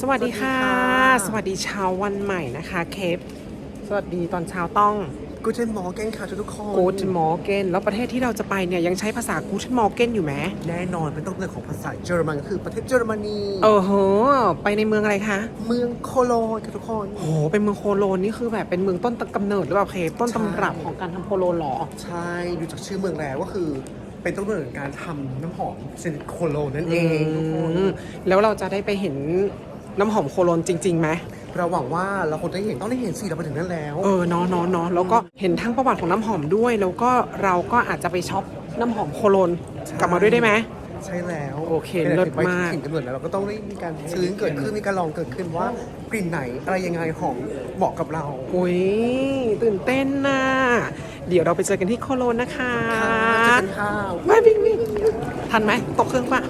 สวัสดีค่ะสสวัวัสสดีดีค่ะเช้าวันใหม่นะคะเคปสวัสดีตอนเช้าต้อง กูเทนมอร์แกนค่ะทุกคนกูดมอร์เกนแล้วประเทศที่เราจะไปเนี่ยยังใช้ภาษากูดมอร์เกนอยู่ไหมแน่นอนเป็นต้นกำเนิดของภาษาเยอรมันก็คือประเทศเยอรมนีเออโห ไปในเมืองอะไรคะ เมืองโคโลนค่ะทุกคนโหเป็นเมืองโคโลนนี่คือแบบเป็นเมืองต้นกำเนิดหรือเปล่าเคปต้นตำรับของการทำโคโลนเหรอ ใช่ดูจากชื่อเมืองแล้วก็คือเป็นต้นกำเนิดของการทำน้ำหอมเซนโคโลนนั่นเองทุกคนอืมแล้วเราจะได้ไปเห็น น้ำหอมโคโลนจริงๆไหมเราหวังว่าเราคงได้เห็นต้องได้เห็นสิเราไปถึงนั่นแล้ว เออเนาะเนาะเนาะแล้วก็เห็นทั้งประวัติของน้ำหอมด้วย แล้วก็เราก็อาจจะไปช็อปน้ำหอมโคโลนใช่กลับมาด้วยได้ไหมใช่แล้วโอเคแต่เลิศถึงไปมากถึงกำเนิดแล้วเราก็ต้องได้มีการซื้อเกิดขึ้นมีการลองเกิดขึ้นว่ากลิ่นไหนอะไรยังไงหอมเหมาะกับเราโอ้ยตื่นเต้นนะเดี๋ยวเราไปเจอกันที่โคโลนนะคะค่ะเจอกันค่ะไม่วิ่งวิ่งทันไหมตกเครื่องปะ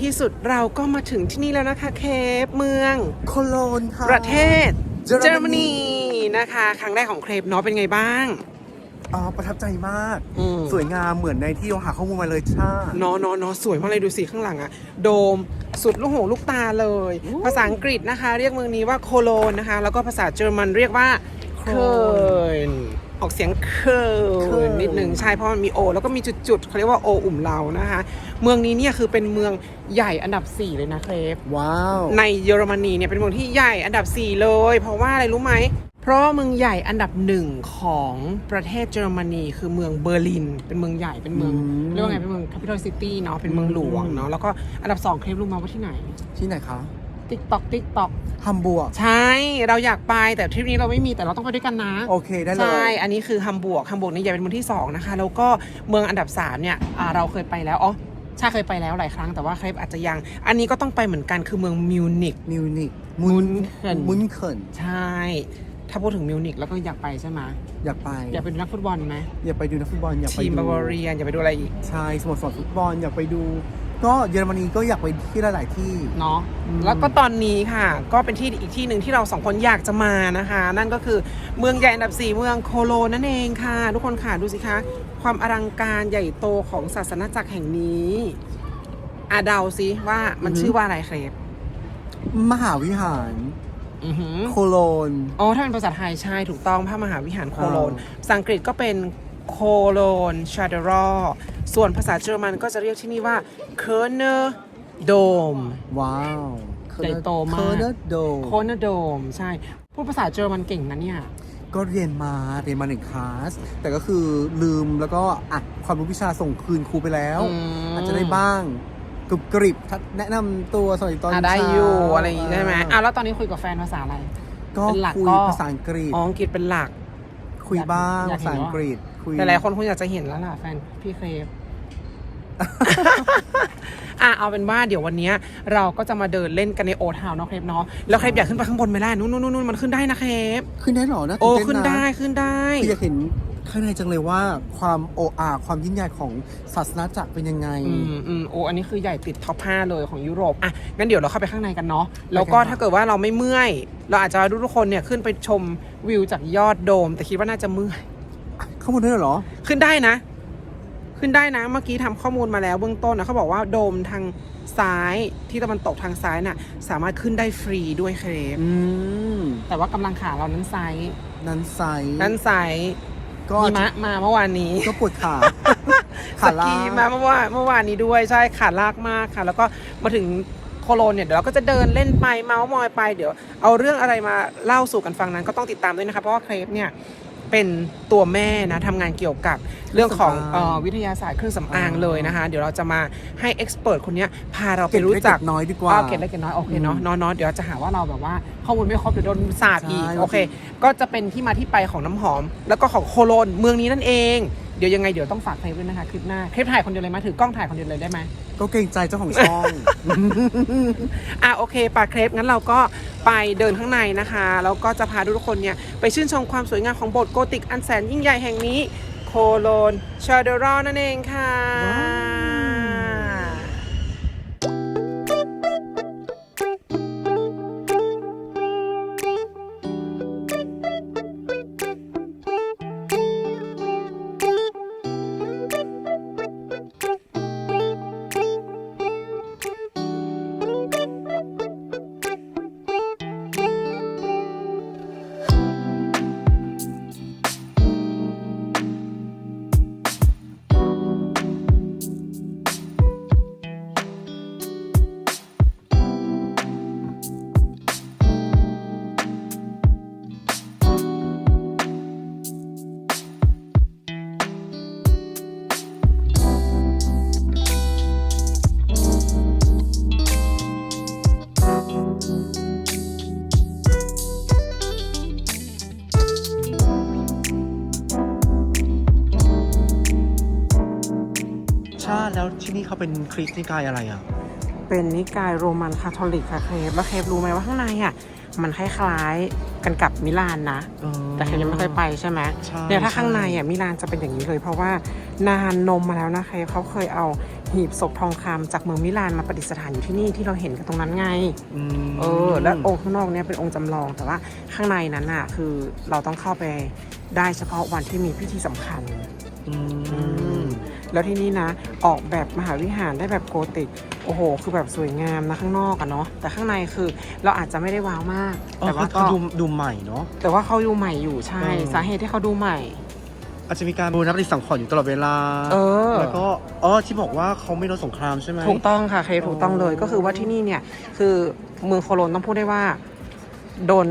ที่สุดเราก็มาถึงที่นี่แล้วนะคะ เคปเมือง โคโลนค่ะ ประเทศเยอรมนี เยอรมนีนะคะ ครั้งแรกของเครปเนาะเป็นไงบ้าง อ๋อประทับใจมาก อืม สวยงามเหมือนในที่เราหาข้อมูลมาเลยใช่เนาะเนาะเนาะสวยมากเลยดูสิข้างหลังอะโดมสุดลูกหูลูกตาเลย ภาษาอังกฤษนะคะ เรียกเมืองนี้ว่าโคโลนนะคะ แล้วก็ภาษาเยอรมันเรียกว่าเคิร์น ออกเสียงเคิร์นนิดนึงใช่เพราะมันมีโอ แล้วก็มีจุดๆเขาเรียกว่าโออุ่มเรานะคะ เมืองนี้เนี่ยคือเป็นเมืองใหญ่อันดับ 4 เลยนะเครปว้าวในเยอรมนีเนี่ยเป็นเมืองที่ใหญ่อันดับ 4 เลย เพราะว่าอะไรรู้ไหมเพราะว่าเมืองใหญ่อันดับหนึ่งของประเทศเยอรมนีคือเมืองเบอร์ลิน เป็นเมืองใหญ่เป็นเมืองเรียกว่าไงเป็นเมือง capital city เนาะเป็นเมืองหลวงเนาะแล้วก็อันดับ2เคลปรู้มาว่าที่ไหน ที่ไหนคะ ติ๊กต็อกติ๊กต็อกฮัมบูร์กใช่เราอยากไปแต่ทริปนี้เราไม่มีแต่เราต้องไปด้วยกันนะ โอเคได้เลย ใช่ อันนี้คือฮัมบวกฮัมบวกนี่ใหญ่เป็นเมืองที่ 2 นะคะ แล้วก็เมืองอันดับ 3 เนี่ยอ่าเราเคยไปแล้ว อ๋อใช่เคยไปแล้วหลายครั้งแต่ว่าเคลปอาจจะยัง อันนี้ก็ต้องไปเหมือนกันคือเมืองมิวนิก มิวนิกมุนเขิน มุนเขินใช่ ถ้าพูดถึงมิวนิกแล้วก็อยากไปใช่ไหมอยากไป อยากเป็นนักฟุตบอลไหมอยากไปดูนักฟุตบอลอยากไปทีมดูบาวาเรียนอยากไปดูอะไรอีก ใช่สโมสรฟุตบอลอยากไปดู ก็เยอรมนีก็อยากไปที่หลายๆที่ เนาะอืม แล้วก็ตอนนี้ค่ะ ก็เป็นที่อีกที่หนึ่งที่เราสองคนอยากจะมานะคะ นั่นก็คือเมืองใหญ่อันดับ4เมืองโคโลนนั่นเองค่ะ ทุกคนค่ะดูสิคะ ความอลังการใหญ่โตของศาสนาจักรแห่งนี้อาเดาสิว่ามันชื่อว่าอะไรครับมหาวิหารอือหือ โคโลน อ๋อถ้าเป็นภาษาไทยใช่ถูกต้องพระมหาวิหารโคโลนอ่ ภาษาอังกฤษก็เป็น โคโลนชาเดรอส่วนภาษาเยอรมันก็จะเรียกที่นี่ว่าเคอร์เนอร์โดม ว้าวใหญ่โตมาก เคอร์เนอร์โดโคเนอร์โดม ใช่ พูดภาษาเยอรมันเก่งนะเนี่ย ก็เรียนมาเรียนมาหนึ่งคลาส แต่ก็คือลืมแล้วก็อะความรู้วิชาส่งคืนครูไปแล้ว อืม อาจจะได้บ้างกรุบกริบถ้าแนะนำตัวสวัสดีตอนอะเช้าได้อยู่อะไรอย่างงี้ใช่ไหมอะแล้วตอนนี้คุยกับแฟนภาษาอะไร ก็เป็นหลักคุยก็ ภาษาอังกฤษ อ๋ออังกฤษเป็นหลัก คุยบ้างอยากภาเห็น ษาอังกฤษ คุยแต่หลายคนคงอยากจะเห็นแล้วล่ะแฟนพี่เครป อะเอาเป็นว่าเดี๋ยววันเนี้ยเราก็จะมาเดินเล่นกันในโอทาวน์เนาะเครปเนาะแล้วเครปอยากขึ้นไปข้างบนไหมล่ะนู่นนู่นนู่นมันขึ้นได้นะเครปขึ้นได้เหรอนะโอ้ตื่เต้ขึ้นนะได้ขึ้นได้ คืออยากเห็นข้างในจังเลยว่าความโออาความยิ่งใหญ่ของศาสนาจักรเป็นยังไง อืมอืมโอ้อันนี้คือใหญ่ติดท็อป5เลยของยุโรป อะ งั้นเดี๋ยวเราเข้าไปข้างในกันเนาะ แล้วก็ไปกันค่ะถ้าเกิดว่าเราไม่เมื่อย เราอาจจะดูทุกคนเนี่ยขึ้นไปชมวิวจากยอดโดม แต่คิดว่าน่าจะเมื่อย ข้างบนด้วยเหรอ ขึ้นได้นะ ขึ้นได้นะ เมื่อกี้ทำข้อมูลมาแล้วเบื้องต้นนะเขาบอกว่าโดมทางซ้ายที่ตะวันตกทางซ้ายน่ะ สามารถขึ้นได้ฟรีด้วยเครปอืมแต่ว่ากำลังขาเรานั้นซ้ายนั้นไซส์นั้นซ้ายก็มีมะมาเมื่อวานนี้ ก็ปวดขาสขาลากีมาเมื่อวานเมื่อวานนี้ด้วยใช่ขาลากมากค่ะ แล้วก็มาถึงโคโลนเนี่ยเดี๋ยวเราก็จะเดินเล่นไปเมาส์มอยไปเดี๋ยว เอาเรื่องอะไรมาเล่าสู่กันฟังนั้นก็ต้องติดตามด้วยนะคะเพราะว่าเครปเนี่ย เป็นตัวแม่นะทำงานเกี่ยวกับเรื่องของเครื่องสำอางเอ่อวิทยาศาสตร์เครื่องสำอางอ่าเลยนะคะ เดี๋ยวเราจะมาให้เอ็กซ์เพรสคนเนี้ยพาเราไปเก็บรู้เล็กจักเก็บน้อยดีกว่าอ๋อเก็บเล็กเก็บน้อยโอเคเนาะเนาะเนาะเดี๋ยวจะหาว่าเราแบบว่าข้อมูลไม่ครบเดี๋ยวโดนสาบอีกใช่ โอเค ก็จะเป็นที่มาที่ไปของน้ำหอม แล้วก็ของโคโลนเมืองนี้นั่นเอง เดี๋ยวยังไงเดี๋ยวต้องฝากเคลิปด้วยนะคะคลิปหน้าคลิปถ่ายคนเดียวเลยไหมถือกล้องถ่ายคนเดียวเลยได้ไหม ก็เกรงใจเจ้าของช่อง อะโอเคปาเครปงั้นเราก็ไปเดินข้างในนะคะแล้วก็จะพาทุกคนเนี่ยไปชื่นชมความสวยงามของโบสถ์โกติกอันแสนยิ่งใหญ่แห่งนี้ โคโลนชาเดรอนั่นเองค่ะ เขาเป็นคริสต์นิกายอะไรอะ เป็นนิกายโรมันคาทอลิกค่ะเครปแล้วเครปรู้ไหมว่าข้างในอะมันคล้ายๆกันกับมิลานนะแต่เครปยังไม่เคยไปใช่ไหมใช่เนี่ยถ้าใช่ข้างในอะมิลานจะเป็นอย่างนี้เลย เพราะว่านานนมมาแล้วนะเครปเขาเคยเอาหีบศพทองคำจากเมืองมิลานมาประดิษฐานอยู่ที่นี่ที่เราเห็นกันตรงนั้นไงอืมเออแล้วองค์ข้างนอกเนี่ยเป็นองค์จำลองแต่ว่าข้างในนั้นอะคือเราต้องเข้าไปได้เฉพาะวันที่มีพิธีสำคัญ อืม แล้วที่นี่นะ ออกแบบมหาวิหารได้แบบโกธิก โอ้โห คือแบบสวยงามนะข้างนอกอะเนาะ แต่ข้างในคือเราอาจจะไม่ได้ว้าวมากอ๋อแต่ว่าเขาก็ดูดูใหม่เนาะ แต่ว่าเขาดูใหม่อยู่ใช่เออสาเหตุที่เขาดูใหม่ อาจจะมีการบูรณปฏิสังขรณ์อยู่ตลอดเวลา เออ แล้วก็อ๋อที่บอกว่าเขาไม่ลดสงครามใช่ไหมถูกต้องค่ะเคถูกต้องเลยอ๋อก็คือว่าที่นี่เนี่ย คือเมืองโคโลนต้องพูดได้ว่าโดน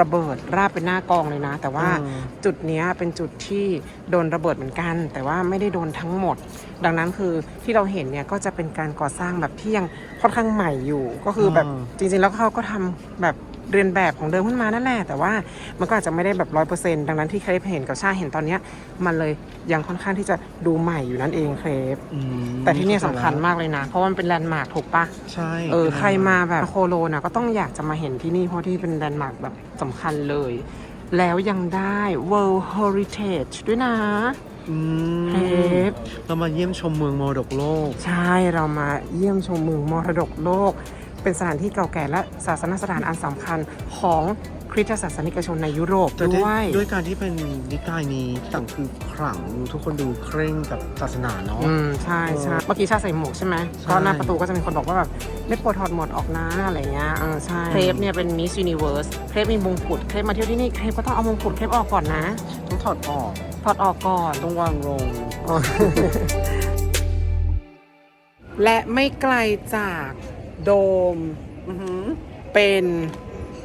ระเบิดราบเป็นหน้ากองเลยนะ แต่ว่าอืม จุดเนี้ยเป็นจุดที่โดนระเบิดเหมือนกัน แต่ว่าไม่ได้โดนทั้งหมด ดังนั้นคือที่เราเห็นเนี่ยก็จะเป็นการก่อสร้างแบบที่ยังค่อนข้างใหม่อยู่ ก็คือแบบจริงๆแล้วเขาก็ทำแบบ เรียนแบบของเดิมขึ้นมานั่นแหละ แต่ว่ามันก็อาจจะไม่ได้แบบร้อยเปอร์เซ็นต์ดังนั้นที่เครปเห็นกับชาเห็นตอนเนี้ยมันเลยยังค่อนข้างที่จะดูใหม่อยู่นั่นเองเครปอืมแต่ที่เนี่ยสำคัญมากเลยนะ เพราะว่ามันเป็นแลนด์มาร์คถูกปะ ใช่เออใครมาแบบโคโลนะก็ต้องอยากจะมาเห็นที่นี่เพราะที่เป็นแลนด์มาร์คแบบสำคัญเลย แล้วยังได้ World Heritage ด้วยนะ อืมเทป เรามาเยี่ยมชมเมืองมรดกโลก ใช่เรามาเยี่ยมชมเมืองมรดกโลก เป็นสถานที่เก่าแก่และศาสนสถานอันสำคัญของคริสตศาสนิกชนในยุโรปแต่ด้ด้วยวย ด้วยการที่เป็นนิกายนี้ต่างคือขลังทุกคนดูเคร่งกับศาสนาเนาะ อืม ใช่ใช่เมื่อกี้ชาใส่หมวกใช่ไหมใช่ ก็หน้าประตูก็จะมีคนบอกว่าแบบไม่ปวดถอดหมวกออกนะอะไรเงี้ยเออใช่เครปเนี่ยเป็นมิส s u นิเวิร์สเครปมีมงกุฎเครปมาเที่ยวที่นี่เครปก็ต้องเอามงกุฎเครปออกก่อนนะต้องถอดออก ถอดออกก่อน ต้องวางลง และไม่ไกลจาก โดมอือหือเป็น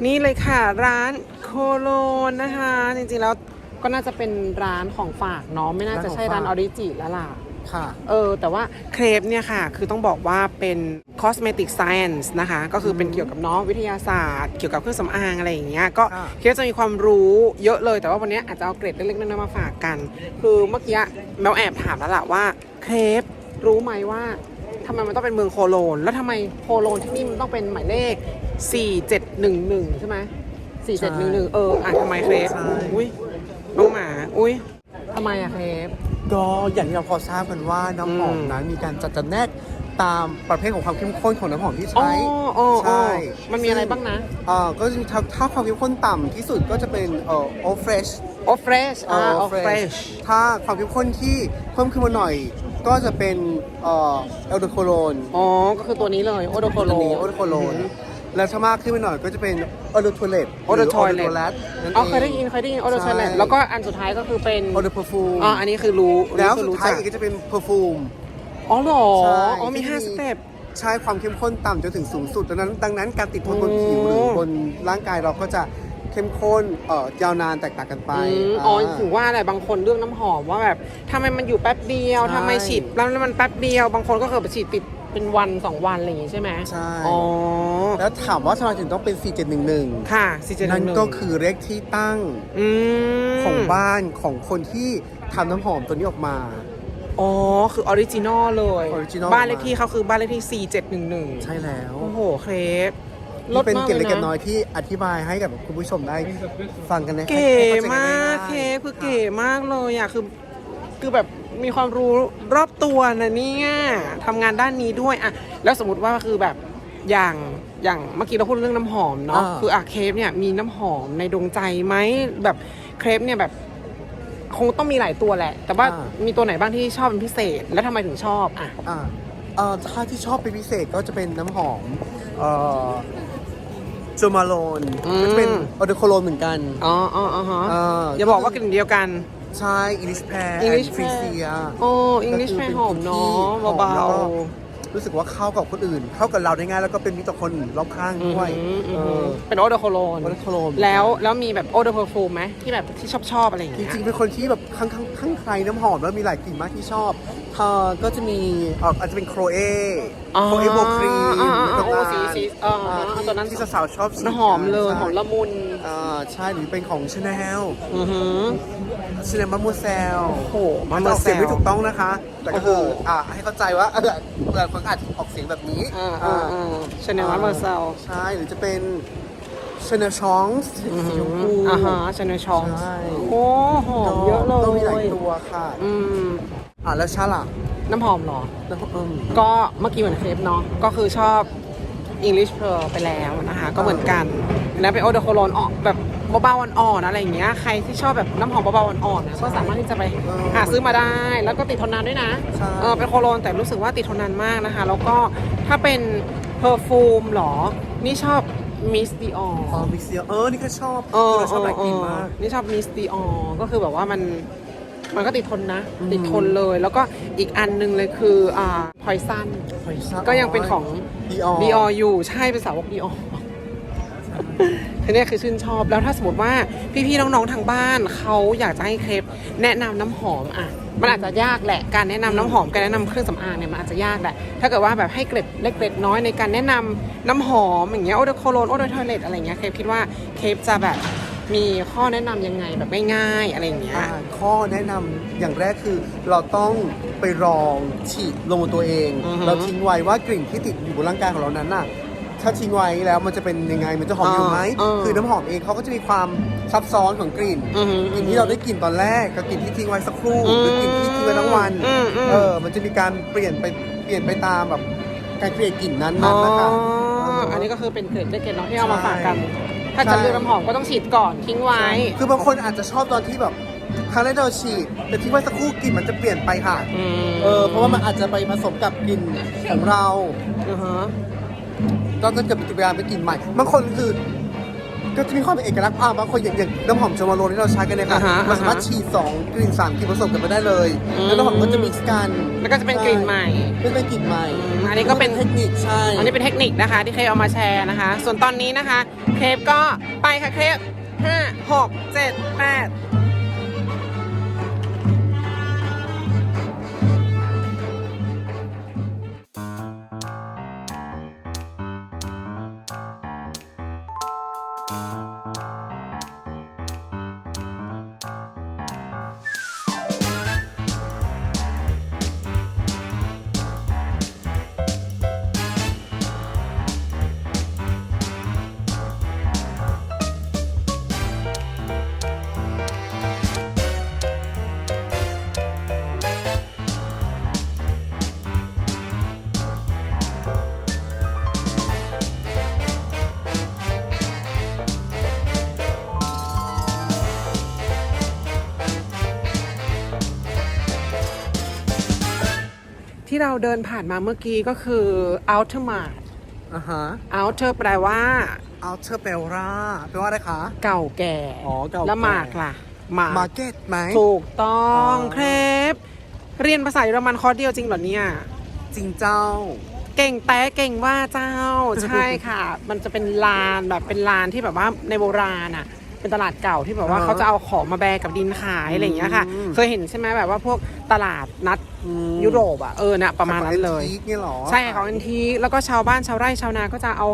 นี่เลยค่ะร้านโคโลนนะคะ จริงๆแล้วก็น่าจะเป็นร้านของฝากเนาะไม่น่าจะใช่ร้านออริจิแล้วล่ะค่ะเออแต่ว่าเครปเนี่ยค่ะ คือต้องบอกว่าเป็น cosmetic science นะคะ ก็คือเป็นเกี่ยวกับน้องวิทยาศาสตร์ เกี่ยวกับเครื่องสำอางอะไรอย่างเงี้ยก็อ่าเครปจะมีความรู้เยอะเลย แต่ว่าวันนี้อาจจะเอาเกร็ดเล็กๆน้อยๆมาฝากกัน คือเมื่อกี้แมวแอบถามแล้วล่ะว่าเครปรู้ไหมว่า ทำไมมันต้องเป็นเมืองโคโลน แล้วทำไมโคโลนที่นี่มันต้องเป็นหมายเลข 4711 ใช่ไหม4711 เออ อะทำไมเครปใช่ อุ้ยน้องหมา อุ้ยทำไมอะเครป ก็อย่างที่เราพอทราบกันว่าน้ำหอมอืม นั้นมีการจัดจำแนกตามประเภทของความเข้มข้นของน้ำหอมที่อ๋อใช้อ๋อใช่มันมีอะไรบ้างนะ เอ่อก็จะมีถ้าถ้าความเข้มข้นต่ำที่สุดก็จะเป็นเอ่อโอเฟรช โอเฟรชอ่าโอเฟรชถ้าความเข้มข้นที่เพิ่มขึ้นมาหน่อย ก็จะเป็นเอ่อเอลโดโคโลนอ๋อ ก็คือตัวนี้เลย โอโดโคโลตัวนี้โอโดโคโลนแล้วถ้ามากขึ้นไปหน่อยก็จะเป็นโอโดท o เลตโอโดทอยเลตนั่นอ๋อเองเคยได้ยินเคยได้ยินโอโดโคโลใช่แล้วก็อันสุดท้ายก็คือเป็นโอโดเพอร์ฟูมอ๋ออันนี้คือรู้แล้วอันนี้คือสุดรู้ท้ายจักอีกก็จะเป็นเพอร์ฟูมอ๋อเหรอใช่อ๋อมีที่ห้ามีสเต็ปใช่ความเข้มข้นต่ำจนถึงสูงสุดดังนั้น ดังนั้นการติดทนบนผิวโอ้หรือบนร่างกายเราก็จะ เข้มข้นเอ่อยาวนานแตกต่างกันไปอืมอ๋อถึงว่าอะไรบางคนเรื่องน้ำหอมว่าแบบทำไมมันอยู่แป๊บเดียวใช่ทำไมฉีดแล้วมันแป๊บเดียว บางคนก็เคยไปฉีดติดเป็นวันสองวันอะไรอย่างงี้ใช่ไหมใช่ อ๋อแล้วถามว่าทำไมถึงต้องเป็น 4711 ค่ะซีเจนั่นก็คือเลขที่ตั้งอืมของบ้านของคนที่ทำน้ำหอมตัวนี้ออกมา อ๋อคือออริจินอลเลย Original บ้านเลขที่เขาคือบ้านเลขที่ 4711 ใช่แล้ว โอ้โห เครป นี่เป็นมากเกร็ดเลเล็ยกเกร็ดนะน้อยที่อธิบายให้กับคุณผู้ชมได้ฟังกันนะเก๋ให้เข้ใจนมากง่ยๆเคปคือเก๋มากเลยอะคือคือแบบมีความรู้รอบตัวนะเนี่ยทำงานด้านนี้ด้วยอะแล้วสมมติว่าคือแบบอย่างอย่างเมื่อกี้เราพูดเรื่องน้ำหอมเนาะอ่าคืออะเคปเนี่ยมีน้ำหอมในดวงใจไหมแบบเครปเนี่ยแบบคงต้องมีหลายตัวแหละ แต่ว่ามีตัวไหนบ้างที่ชอบเป็นพิเศษ แล้วทำไมถึงชอบอะ อ่าเอ่อถ้าที่ชอบเป็นพิเศษก็จะเป็นน้ำหอมเอ่อ โจมาโลนอืม ก็จะเป็นออเดโคโลนเหมือนกัน อ๋ออ๋ออ๋อฮะเอย่าบอกว่ากลิ่นเดียวกัน ใช่อิลิชแพร์ English ฟรี pear เซียโอ้อังกฤษแพหอมเนาะเบาๆรู้สึกว่าเข้ากับคนอื่น เข้ากับเราได้ง่ายแล้วก็เป็นมิตรต่อคนรอบข้างด้วยอืมอืมเออือมเป็นโอเดอร์โคโลน ออเดโคโลน แล้วแล้วมีแบบโอเดอร์เพอร์ฟูมไหมที่แบบที่ชอบชอบอะไรอย่างจเงี้ย ริงๆ เป็นคนที่แบบข้างข้างข้างใครน้ำหอมแล้วมีหลายกลิ่นมากที่ชอบ เอ่อก็จะมีเอ่ออาจจะเป็นโครเอโครเอโบครีมอ่าอ่าแล้วก็โอ้สีสีเอออ่าอ่าตัวนั้น ที่สาวๆชอบฉีดน้ำหอมเลยใช่หอมละมุนอ่าใช่หรือเป็นของชาแนลอือหือ ชาแนลมามูเซลโอ้โหมัมานจะออกเสียงไม่แซวถูกต้องนะคะ แต่ก็คือโอ้โห อ่าให้เข้าใจว่าเออหลายคนอาจจะออกเสียงแบบนี้อ่าอ่าอ่าชาแนลมาร์เมอร์เซลใช่หรือจะเป็นชาแนลชองส์สีชมพู อ่าฮะชาแนลชองใช่ โอ้หอมเยอะเลก็มีหลายยตัวค่ะ อืม อ่าแล้วชาล่ะ น้ำหอมเหรอ แล้วอืมก็เมื่อกี้เหมือนเครปเนาะ ก็คือชอบ English Pearl ไปแล้วนะคะ ก็เหมือนกันอันนั้นเป็นโอเดอร์โคโลนออกแบบเบาๆอ่อนๆอะไรอย่างเงี้ย ใครที่ชอบแบบน้ำหอมเบาๆอ่อนๆนะก็สามารถที่จะไปหาซื้อมาได้ แล้วก็ติดทนนานด้วยนะ ใช่ เออเป็นโคโลนแต่รู้สึกว่าติดทนนานมากนะคะ แล้วก็ถ้าเป็นเพอร์ฟูมหรอ นี่ชอบมิสดีออ อ๋อมิกเซียเออ นี่ก็ชอบเออคือเราชอบหลายกลิ่นมาก นี่ชอบมิสตีออก็คือแบบว่ามัน มันก็ติดทนนะอืมติดทนเลย แล้วก็อีกอันหนึงเลยคืออ่าพอยซันก็ยังเป็นของดีออดีออยู่ ใช่เป็นสาวกดีอทีนี้คือชื่นชอบแล้วถ้าสมมติว่าพี่ๆน้องๆทางบ้านเขาอยากจะให้เครปแนะนำน้ำหอมอะมันอาจจะยากแหละการแนะนำน้ำหอมการแนะนำเครื่องสำอางเนี่ยมันอาจจะยากแหละถ้าเกิดว่าแบบให้เกร็ดเล็กเกร็ดน้อยในการแนะนำน้ำหอมอย่างเงี้ยโอเดอโคโลนโอเดอทอยเลตอะไรเงี้ยเครปคิดว่าเครปจะแบบ มีข้อแนะนำยังไงแบบง่ายๆอะไรอย่างเงี้ย อ่าข้อแนะนำอย่างแรกคือเราต้องไปลองฉีดลงบนตัวเอง อือฮึเราทิ้งไว้ว่ากลิ่นที่ติดอยู่บนร่างกายของเรานั้นน่ะ ถ้าทิ้งไว้แล้วมันจะเป็นยังไงมันจะหอมอยู่ไหมอ่าคือน้ำหอมเองเขาก็จะมีความซับซ้อนของกลิ่น อือฮึกลิ่นที่เราได้กลิ่นตอนแรกกับกลิ่นที่ทิ้งไว้สักครู่หรือกลิ่นที่ทิ้งไว้ทั้งวันอืมอืม เออมันจะมีการเปลี่ยนไปเปลี่ยนไปตามแบบการเปลี่ยนกลิ่นนั้นอ๋อๆนะคะเอันนี้ก็คือเป็นเกร็ดเล็กเกร็ดน้อยที่เอามาฝากกัน ใช่ ถ้าจะเลือกน้ำหอมก็ต้องฉีดก่อนทิ้งไว้ คือบางคนอาจจะชอบตอนที่แบบครั้งแรกเราฉีด แต่ทิ้งไว้สักครู่กลิ่นมันจะเปลี่ยนไปค่ะอืมเออเพราะว่ามันอาจจะไปผสมกับกลิ่นของเรา อือฮะ ก็จะเกิดปฏิกิริยาเป็นกลิ่นใหม่บางคนคือ ก็จะมีความเป็นเอกลักษณ์อ่าบางคนอย่างอย่างน้ำหอมโจมาโลที่เราใช้กันเนี่ยค่ะอ่าฮะมันสามารถอ่าฮะฉีดสองกลิ่นสามกลิ่นผสมกันไปได้เลย อืม แล้วน้ำหอมก็จะมิกซ์กันแล้วก็จะเป็นกลิ่นใหม่เป็นเป็นกลิ่นใหม่อืมอันนี้ก็เป็น เทคนิคใช่อันนี้เป็นเทคนิคนะคะที่เคปเอามาแชร์นะคะ ส่วนตอนนี้นะคะ เคปก็ไปค่ะเคปห้าหกเจ็ดแปด ที่เราเดินผ่านมาเมื่อกี้ก็คือ outer mart อ่าฮะ outer แปลว่าเอาเชอร์เปร่าแปลว่าอะไรคะ เก่าแก่อ๋อเก่าแก่ แล้วหมากล่ะหมาก มาร์เก็ตไหม ถูกต้องอ๋อเครปเรียนภาษาเยอรมันคอร์สเดียวจริงเหรอเนี่ย จริงเจ้า เก่งแต่เก่งว่าเจ้า ใช่ค่ะ มันจะเป็นลานแบบเป็นลานที่แบบว่าในโบราณอะ เป็นตลาดเก่าที่แบบว่าอ่าฮะเขาจะเอาของมาแบกกับดินขายอะไรอย่างเงี้ยค่ะ อืม เคยเห็นใช่ไหมแบบว่าพวกตลาดนัดอืมยุโรปอะเออเนี่ยประมาณนั้นเลยขอ antique เนี่ยเหรอ ใช่ของอันทีแล้วก็ชาวบ้านชาวไร่ชาวนาก็จะเอา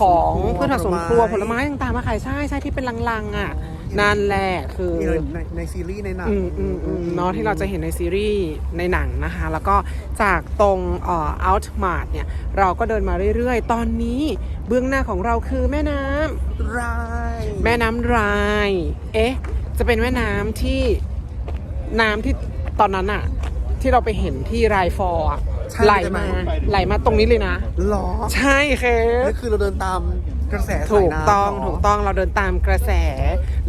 ของพืพืชชผัผักกสสวนวนคครัรัววผลไม้ต่างๆมาขายใช่ใช่ที่เป็นลังๆอะ นั่นแหละคือนี่เลยในในซีรีส์ในหนังอืมอืมอืมเนาะที่เราจะเห็นในซีรีส์ในหนังนะคะ แล้วก็จากตรงเอ่อ Outmart เนี่ย เราก็เดินมาเรื่อยๆ ตอนนี้เบื้องหน้าของเราคือแม่น้ำรายแม่น้ำราย เอ๊ะ จะเป็นแม่น้ำที่น้ำที่ตอนนั้นอะที่เราไปเห็นที่รายฟอร์อะไหลมาไหลมาตรงนี้เลยนะ หรอใช่เคนี่คือเราเดินตาม กระแสสายถูกน้ำต้องเหรถูกต้องเราเดินตามกระแส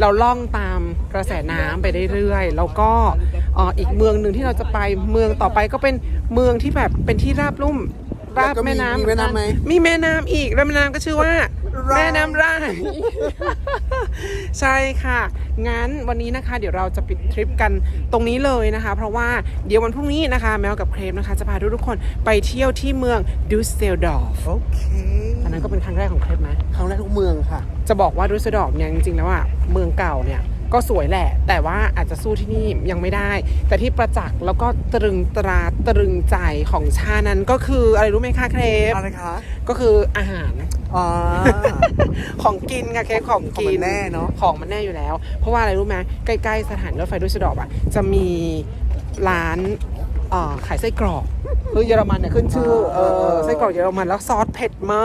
เราล่องตามกระแสน้ำไปเรื่อยๆแล้วก็เอ่ออีกเมืองหนึ่งที่เราจะไปเมืองต่อไปก็เป็นเมืองที่แบบเป็นที่ราบลุ่มราบแม่น้ำมีแม่น้ำไหมมีแม่น้ำอีกแล้วแม่น้ำก็ชื่อว่ารายแม่น้ำราย ใช่ค่ะ งั้นวันนี้นะคะ เดี๋ยวเราจะปิดทริปกันตรงนี้เลยนะคะ เพราะว่าเดี๋ยววันพรุ่งนี้นะคะ แมวกับเครมนะคะ จะพาทุกๆคนไปเที่ยวที่เมืองดูสเซลดอร์ฟโอเคอันนั้นก็เป็นครั้งแรกของเครมไหมครั้งแรกทุกเมืองค่ะ จะบอกว่าดูสเซลดอร์ฟเนี่ยจริงๆแล้วอะเมืองเก่าเนี่ย ก็สวยแหละ แต่ว่าอาจจะสู้ที่นี่ยังไม่ได้ แต่ที่ประจักษ์แล้วก็ตรึงตราตรึงใจของชานั้นก็คืออะไรรู้ไหมคะเครปอะไรคะ ก็คืออาหารอ๋อของกินค่ะเคปของกิของมันแน่เนอะของมันแน่อยู่แล้ว เพราะว่าอะไรรู้ไหมใกล้ๆสถานีรถไฟดุสเซลดอร์ฟอะจะมีร้านเอ่อ ขายไส้กรอกคือเยอรมันเนี่ยขึ้นชื่อเออไส้กรอกเยอรมันแล้วซอสเผ็ดม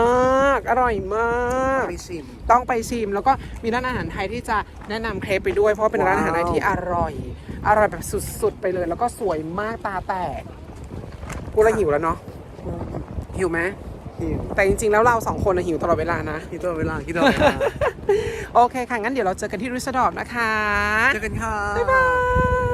าก อร่อยมาก ไปชิม ต้องไปชิม แล้วก็มีร้านอาหารไทยที่จะแนะนำเครปไปด้วย เพราะว่าเป็นร้านอาหารไทยที่อร่อย อร่อยแบบสุดๆไปเลย แล้วก็สวยมากตาแตกกูละหิวแล้วเนาะหิวไหมหิวแต่จริงๆแล้วเราสองคนน่ะหิวตลอดเวลานะ คิดตัวเวลาคิดตัวเวลาโอเคค่ะงั้นเดี๋ยวเราเจอกันที่รุสดอบนะคะ เจอกันค่ะ บ๊ายบาย